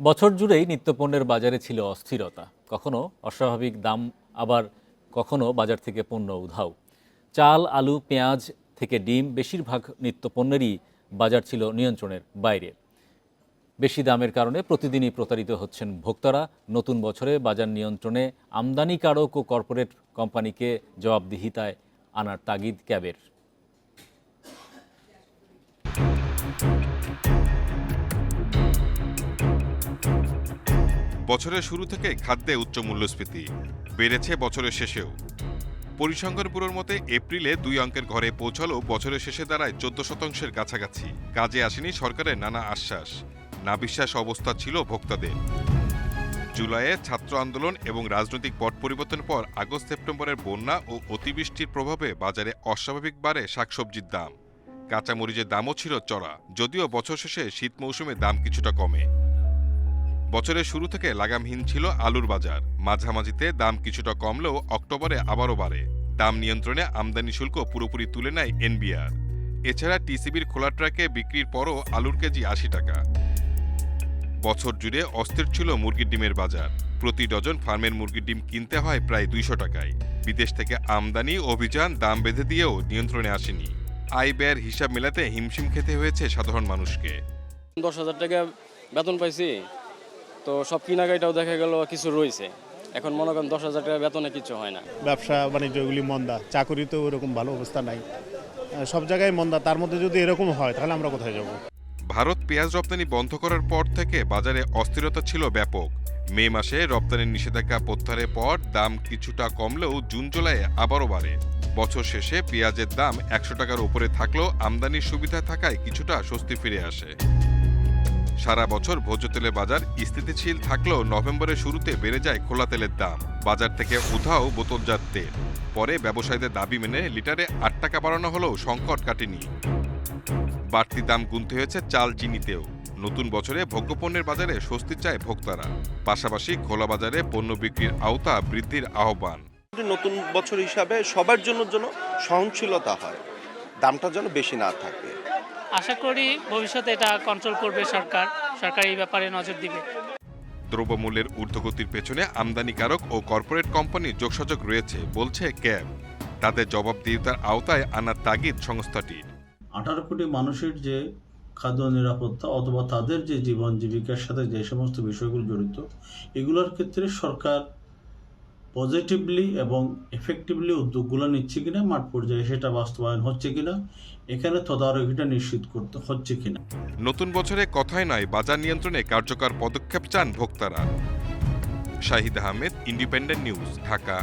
বছর জুড়েই নিত্যপণ্যের বাজারে ছিল অস্থিরতা। কখনো অস্বাভাবিক দাম, আবার কখনো বাজার থেকে পণ্য উধাও। চাল, আলু, পেঁয়াজ থেকে ডিম বেশিরভাগ নিত্যপণ্যেরই বাজার ছিল নিয়ন্ত্রণের বাইরে। বেশি দামের কারণে প্রতিদিনই প্রতারিত হচ্ছেন ভোক্তারা। নতুন বছরে বাজার নিয়ন্ত্রণে আমদানিকারক ও কর্পোরেট কোম্পানিকে জবাবদিহিতায় আনার তাগিদ ক্যাবের। বছরের শুরু থেকে খাদ্যে উচ্চ মূল্যস্ফীতি। বেড়েছে বছরের শেষেও। পরিসংখ্যান ব্যুরোর মতে, এপ্রিলে দুই অঙ্কের ঘরে পৌঁছালো বছরের শেষে দাঁড়ায় চোদ্দ শতাংশের কাছাকাছি। কাজে আসেনি সরকারের নানা আশ্বাস। না বিশ্বাস অবস্থা ছিল ভোক্তাদের। জুলাইয়ে ছাত্র আন্দোলন এবং রাজনৈতিক পট পরিবর্তনের পর আগস্ট, সেপ্টেম্বরের বন্যা ও অতিবৃষ্টির প্রভাবে বাজারে অস্বাভাবিক বাড়ে শাকসবজির দাম। কাঁচামরিচের দামও ছিল চড়া, যদিও বছর শেষে শীত মৌসুমে দাম কিছুটা কমে। বছরের শুরু থেকে লাগামহীন ছিল আলুর বাজার। মাঝামাঝিতে দাম কিছুটা কমলেও অক্টোবরে আবারও বাড়ে। দাম নিয়ন্ত্রণে আমদানি শুল্ক পুরোপুরি তুলে নেয় এনবিআর। এছাড়া টিসিবির খোলা ট্রাকে বিক্রির পরও আলুর কেজি আশি টাকা। বছর জুড়ে অস্থির ছিল মুরগির ডিমের বাজার। প্রতি ডজন ফার্মের মুরগির ডিম কিনতে হয় প্রায় দুইশো টাকায়। বিদেশ থেকে আমদানি, অভিযান, দাম বেঁধে দিয়েও নিয়ন্ত্রণে আসেনি। আয় ব্যয়ের হিসাব মেলাতে হিমশিম খেতে হয়েছে সাধারণ মানুষকে। দশ হাজার টাকা বেতন পাইছি। তো সব কেনাকাটাও দেখা গেল কিছু রয়েছে। এখন মনে করেন দশ হাজার টাকা বেতনে কিছু হয় না। ব্যবসা বাণিজ্যগুলি মন্দা চাকরিতেও এরকম ভালো অবস্থা নাই। সব জায়গায় মন্দা তার মধ্যে যদি এরকম হয় তাহলে আমরা কোথায় যাব? ভারত পেঁয়াজ রপ্তানি বন্ধ করার পর থেকে বাজারে অস্থিরতা ছিল ব্যাপক। মে মাসে রপ্তানির নিষেধাজ্ঞা প্রত্যাহারের পর দাম কিছুটা কমলেও জুন জুলাইয়ে আবারও বাড়ে। বছর শেষে পেঁয়াজের দাম একশো টাকার উপরে থাকলেও আমদানির সুবিধা থাকায় কিছুটা স্বস্তি ফিরে আসে। সারা বছর ভোজ্য তেলের বাজার স্থিতিশীল থাকলেও নভেম্বরের শুরুতে বেড়ে যায় খোলা তেলের দাম। বাজার থেকে উধাও বোতলজাত তেল। পরে ব্যবসায়ীদের দাবি মেনে লিটারে আট টাকা বাড়ানো হলেও সংকট কাটেনি। বাড়তি দাম গুনতে হয়েছে চাল চিনিতেও। নতুন বছরে ভোগ্যপণ্যের বাজারে স্বস্তি চায় ভোক্তারা। পাশাপাশি খোলা বাজারে পণ্য বিক্রির আওতা বৃদ্ধির আহ্বান। নতুন বছর হিসাবে সবার জন্য যেন সহনশীলতা হয়, দামটা যেন বেশি না থাকে। আশা করি ভবিষ্যতে এটা কন্ট্রোল করবে সরকার। সরকার এই ব্যাপারে নজর দিবে। দ্রব্যমূল্যের ঊর্ধ্বগতির পেছনে আমদানিকারক ও কর্পোরেট কোম্পানি যোগসাযোগ রয়েছে বলছে ক্যাব তাদের জবাবদিহিতার আওতায় আনার তাগিদ সংস্থাটির আঠারো কোটি মানুষের যে খাদ্য নিরাপত্তা অথবা তাদের যে জীবন জীবিকার সাথে যে সমস্ত বিষয়গুলো জড়িত এগুলোর ক্ষেত্রে সরকার পজিটিভলি এবং এফেক্টিভলি উদ্যোগগুলো নিচ্ছে কিনা, মাঠ পর্যায়ে সেটা বাস্তবায়ন হচ্ছে কিনা, এখানে তদারকিটা নিশ্চিত করতে হচ্ছে কিনা। নতুন বছরে কথাই নয়, বাজার নিয়ন্ত্রণে কার্যকর পদক্ষেপ চান ভোক্তারা। Shahid Ahmed Independent News Dhaka.